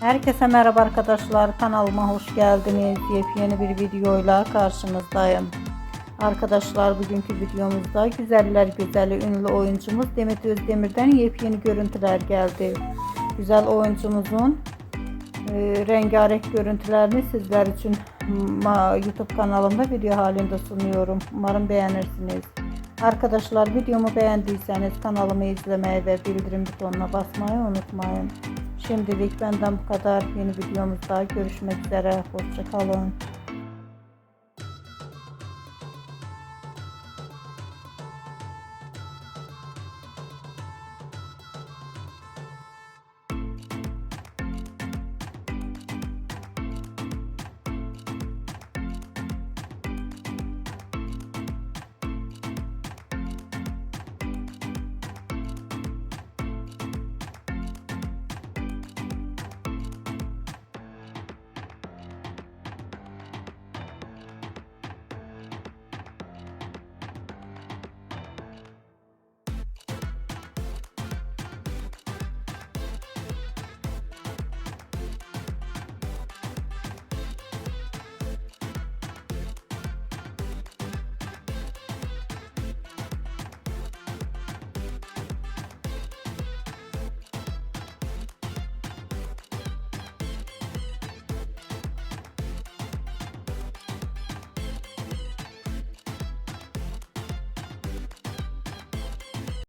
Herkese merhaba arkadaşlar. Kanalıma hoş geldiniz. Yepyeni bir videoyla karşınızdayım. Arkadaşlar bugünkü videomuzda güzeller güzeli ünlü oyuncumuz Demet Özdemir'den yepyeni görüntüler geldi. Güzel oyuncumuzun e, rengarenk görüntülerini sizler için YouTube kanalımda video halinde sunuyorum. Umarım beğenirsiniz. Arkadaşlar videomu beğendiyseniz kanalımı izlemeyi ve bildirim butonuna basmayı unutmayın. Şimdilik benden bu kadar. Yeni videomuzda görüşmek üzere. Hoşçakalın.